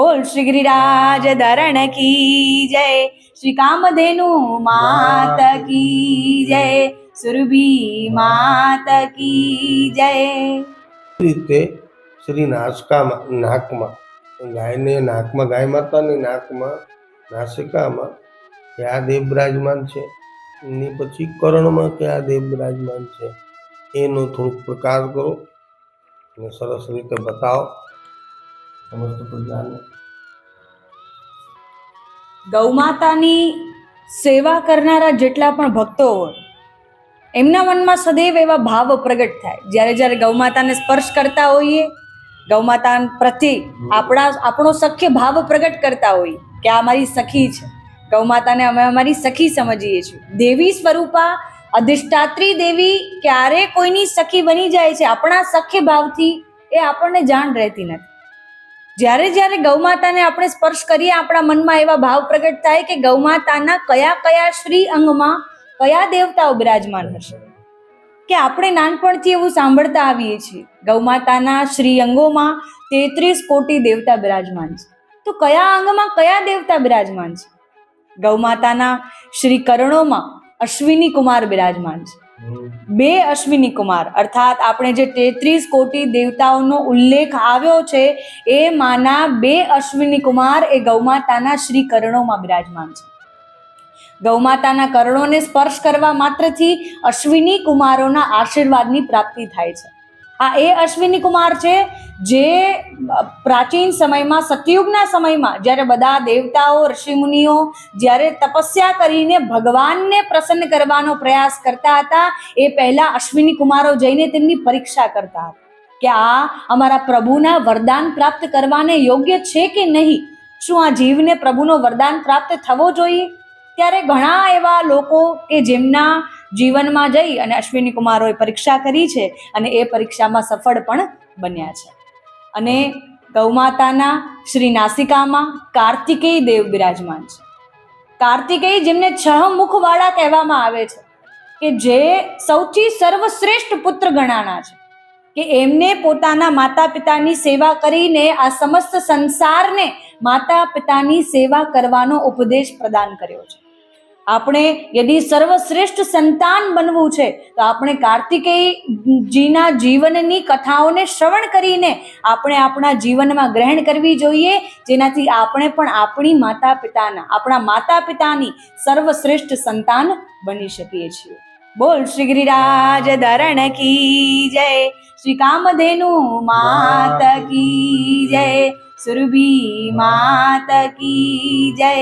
બોલ શ્રી ગિરિરાજ ધરણ કી જય, શ્રી કામધેનુ માત કી જય, સુરભી માત કી જય. રીતે શ્રી નાસકામાં નાકમાં, ગાયને નાકમાં ગાય માતાની નાકમાં, નાસિકામાં કયા દેવ બિરાજમાન છે? એની પછી કરણમાં કયા દેવ બિરાજમાન છે? એનો થોડુંક પ્રકાર કરો અને સરસ રીતે બતાવો. ગૌમાતાની સેવા કરનારા જેટલા પણ ભક્તો હોય એમના મનમાં સદૈવ એવા ભાવ પ્રગટ થાય. જ્યારે જ્યારે ગૌમાતાને સ્પર્શ કરતા હોઈએ ગૌમાતા પ્રત્યે આપણા આપણો સખ્ય ભાવ પ્રગટ કરતા હોઈએ કે આ અમારી સખી છે. ગૌમાતાને અમે અમારી સખી સમજીએ છીએ. દેવી સ્વરૂપા અધિષ્ઠાત્રી દેવી ક્યારે કોઈની સખી બની જાય છે આપણા સખ્ય ભાવથી એ આપણને જાણ રહેતી નથી. જ્યારે જ્યારે ગૌમાતાને આપણે સ્પર્શ કરીએ, આપણા મનમાં એવા ભાવ પ્રગટ થાય કે ગૌમાતાના કયા કયા શ્રી અંગમાં કયા દેવતાઓ બિરાજમાન હશે. કે આપણે નાનપણથી એવું સાંભળતા આવીએ છીએ ગૌમાતાના શ્રી અંગોમાં તેત્રીસ કોટી દેવતા બિરાજમાન છે. તો કયા અંગમાં કયા દેવતા બિરાજમાન છે? ગૌમાતાના શ્રી કરણોમાં અશ્વિની કુમાર બિરાજમાન છે. બે અશ્વિની કુમાર, અર્થાત આપણે જે તેત્રીસ કોટી દેવતાઓનો ઉલ્લેખ આવ્યો છે, એ માના બે અશ્વિની કુમાર એ ગૌમાતાના શ્રી કરણોમાં બિરાજમાન છે. ગૌમાતાના કરણોને સ્પર્શ કરવા માત્રથી અશ્વિની કુમારોના આશીર્વાદની પ્રાપ્તિ થાય છે. આ એ અશ્વિની કુમાર છે, જે પ્રાચીન સમયમાં, સતયુગના સમયમાં, જ્યારે બધા દેવતાઓ, ઋષિમુનિઓ, જ્યારે તપસ્યા કરીને ભગવાનને પ્રસન્ન કરવાનો પ્રયાસ કરતા હતા, એ પહેલા અશ્વિની કુમારો જઈને તેમની પરીક્ષા કરતા હતા કે આ અમારા પ્રભુના વરદાન પ્રાપ્ત કરવાને યોગ્ય છે કે નહીં? શું આ જીવને પ્રભુનો વરદાન પ્રાપ્ત થવો જોઈએ? ત્યારે ઘણા એવા લોકો કે જેમના જીવનમાં જઈ અને અશ્વિની કુમારોએ પરીક્ષા કરી છે અને એ પરીક્ષામાં સફળ પણ બન્યા છે. અને ગૌમાતાના શ્રી નાસિકામાં કાર્તિકેય દેવ બિરાજમાન છે. કાર્તિકેય જેમને છ મુખવાળા કહેવામાં આવે છે કે જે સૌથી સર્વશ્રેષ્ઠ પુત્ર ગણાના છે. કે એમને પોતાના માતા પિતાની સેવા કરીને આ સમસ્ત સંસારને માતા પિતાની સેવા કરવાનો ઉપદેશ પ્રદાન કર્યો છે. આપણે યદિ સર્વશ્રેષ્ઠ સંતાન બનવું છે, તો આપણે કાર્તિકેયજીના જીવનની કથાઓને શ્રવણ કરીને આપણે આપણા જીવનમાં ગ્રહણ કરવી જોઈએ, જેનાથી આપણે પણ આપણી માતા પિતાના આપણા માતા પિતાની સર્વશ્રેષ્ઠ સંતાન બની શકીએ છીએ. બોલ શ્રી ગિરિરાજ ધરણ કી જય, શ્રી કામધેનુ માત કી જય, સુરભી માત કી જય.